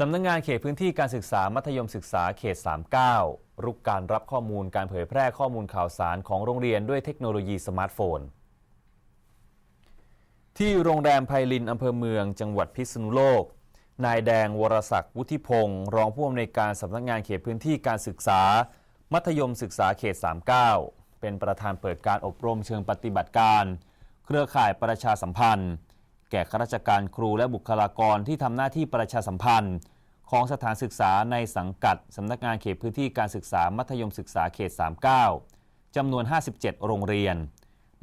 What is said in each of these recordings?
สำนักงงานเขตพื้นที่การศึกษามัธยมศึกษาเขต 39 รุกการรับข้อมูลการเผยแพร่ข้อมูลข่าวสารของโรงเรียนด้วยเทคโนโลยีสมาร์ทโฟน ที่โรงแรมไพลินอำเภอเมือง จังหวัดพิษณุโลก นายแดงวรศักดิ์วุฒิพงศ์รองผู้อำนวยการสำนักงานเขตพื้นที่การศึกษา มัธยมศึกษาเขต 39 เป็นประธานเปิดการอบรมเชิงปฏิบัติการ เครือข่ายประชาสัมพันธ์ แก่ข้าราชการครูและบุคลากรที่ทำหน้าที่ประชาสัมพันธ์ ของสถานศึกษาในสังกัดสำนักงานเขตพื้นที่การศึกษามัธยมศึกษาเขต 39 จำนวน 57 โรงเรียน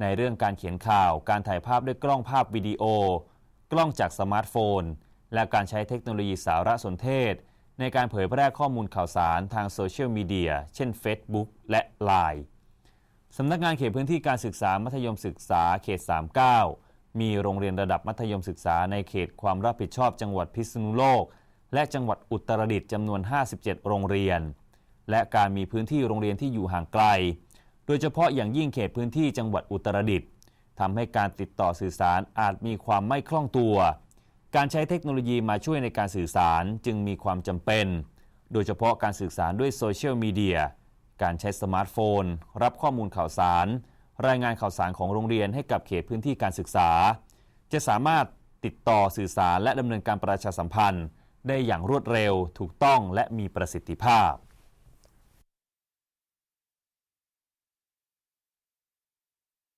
ในเรื่องการเขียนข่าว การถ่ายภาพด้วยกล้องภาพวิดีโอ กล้องจากสมาร์ทโฟน และการใช้เทคโนโลยีสารสนเทศ ในการเผยแพร่ข้อมูลข่าวสารทางโซเชียลมีเดียเช่น Facebook และ Line สำนักงานเขตพื้นที่การศึกษามัธยมศึกษาเขต 39 มีโรงเรียนระดับมัธยมศึกษาในเขตความรับผิดชอบจังหวัดพิษณุโลก และจังหวัดอุตรดิตถ์จำนวน 57 โรงเรียน และการมีพื้นที่โรงเรียนที่อยู่ห่างไกล โดยเฉพาะอย่างยิ่งเขตพื้นที่จังหวัดอุตรดิตถ์ทำให้การติดต่อสื่อสารอาจมีความไม่คล่องตัว การใช้เทคโนโลยีมาช่วยในการสื่อสารจึงมีความจำเป็น โดยเฉพาะการสื่อสารด้วยโซเชียลมีเดีย การใช้สมาร์ทโฟน รับข้อมูลข่าวสาร รายงานข่าวสารของโรงเรียนให้กับเขตพื้นที่การศึกษา จะสามารถติดต่อสื่อสารและดำเนินการประชาสัมพันธ์ ได้อย่างรวดเร็ว ถูกต้องและมีประสิทธิภาพ